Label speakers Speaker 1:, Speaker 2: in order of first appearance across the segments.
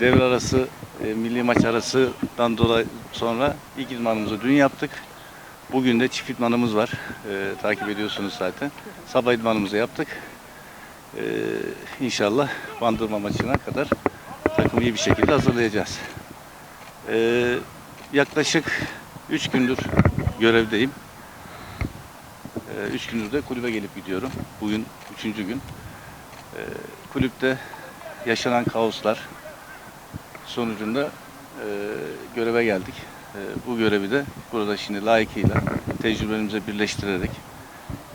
Speaker 1: devre arası, e, milli maç arasından dolayı sonra ilk idmanımızı dün yaptık. Bugün de çift idmanımız var. E, takip ediyorsunuz zaten. Sabah idmanımızı yaptık. E, inşallah Bandırma maçına kadar takımı iyi bir şekilde hazırlayacağız. E, yaklaşık 3 gündür görevdeyim. 3 gündür de kulübe gelip gidiyorum. Bugün 3. gün. E, kulüpte yaşanan kaoslar sonucunda e, göreve geldik. E, bu görevi de burada şimdi layıkıyla tecrübelerimizi birleştirerek,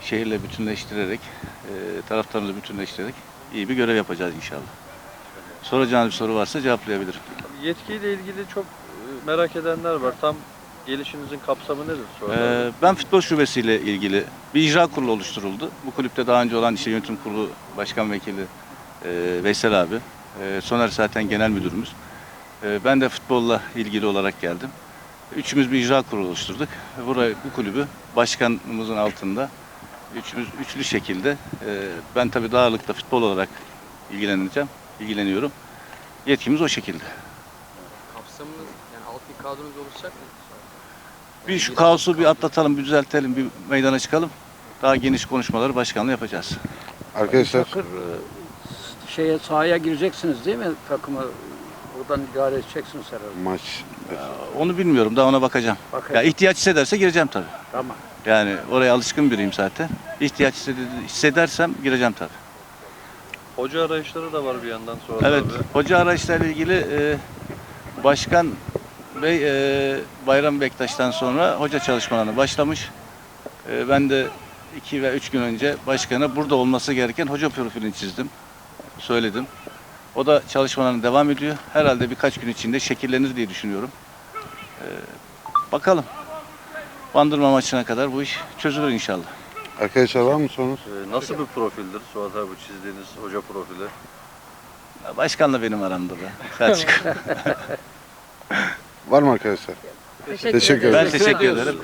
Speaker 1: şehirle bütünleştirerek, e, taraftarımızı bütünleştirerek iyi bir görev yapacağız inşallah. Soracağınız bir soru varsa cevaplayabilirim.
Speaker 2: Yetkiyle ilgili çok e, merak edenler var. Tam gelişinizin kapsamı nedir?
Speaker 1: Ee, ben futbol şubesiyle ilgili bir icra kurulu oluşturuldu. Bu kulüpte daha önce olan işte yönetim kurulu başkan vekili e, Veysel abi. E, Soner zaten genel müdürümüz. E, ben de futbolla ilgili olarak geldim. Üçümüz bir icra kurulu oluşturduk. Burayı, bu kulübü başkanımızın altında üçümüz üçlü şekilde e, ben tabii daha ağırlıkta futbol olarak ilgileneceğim, ilgileniyorum. Yetkimiz o şekilde.
Speaker 3: Kapsamınız yani alt bir kadronuz oluşacak mı?
Speaker 1: Bir şu kaosu bir atlatalım, bir düzeltelim, bir meydana çıkalım. Daha geniş konuşmaları başkanla yapacağız.
Speaker 4: Arkadaşlar
Speaker 5: e, şeye sahaya gireceksiniz değil mi takımı? Oradan idare edeceksiniz herhalde.
Speaker 4: maç
Speaker 1: Onu bilmiyorum, daha ona bakacağım.
Speaker 5: Bakın.
Speaker 1: Ya ihtiyaç hissederse gireceğim tabii.
Speaker 5: Tamam.
Speaker 1: Yani oraya alışkın biriyim zaten. İhtiyaç hissed- hissedersem gireceğim tabii.
Speaker 2: hoca arayışları da var bir yandan sonra
Speaker 1: Evet,
Speaker 2: abi.
Speaker 1: hoca araçlarıyla ilgili e, Başkan Bey e, Bayram Bektaş'tan sonra hoca çalışmalarına başlamış. E, ben de iki ve üç gün önce başkana burada olması gereken hoca profilini çizdim. Söyledim. O da çalışmalarına devam ediyor. Herhalde birkaç gün içinde şekillenir diye düşünüyorum. E, bakalım. Bandırma maçına kadar bu iş çözülür inşallah.
Speaker 4: arkadaşlar var mı sorunuz?
Speaker 2: E, nasıl bir profildir Suat abi bu çizdiğiniz hoca profili?
Speaker 1: Başkanla benim aramda da. Selçuk.
Speaker 4: Var mı arkadaşlar? Teşekkür ederim.
Speaker 1: ben teşekkür ederim.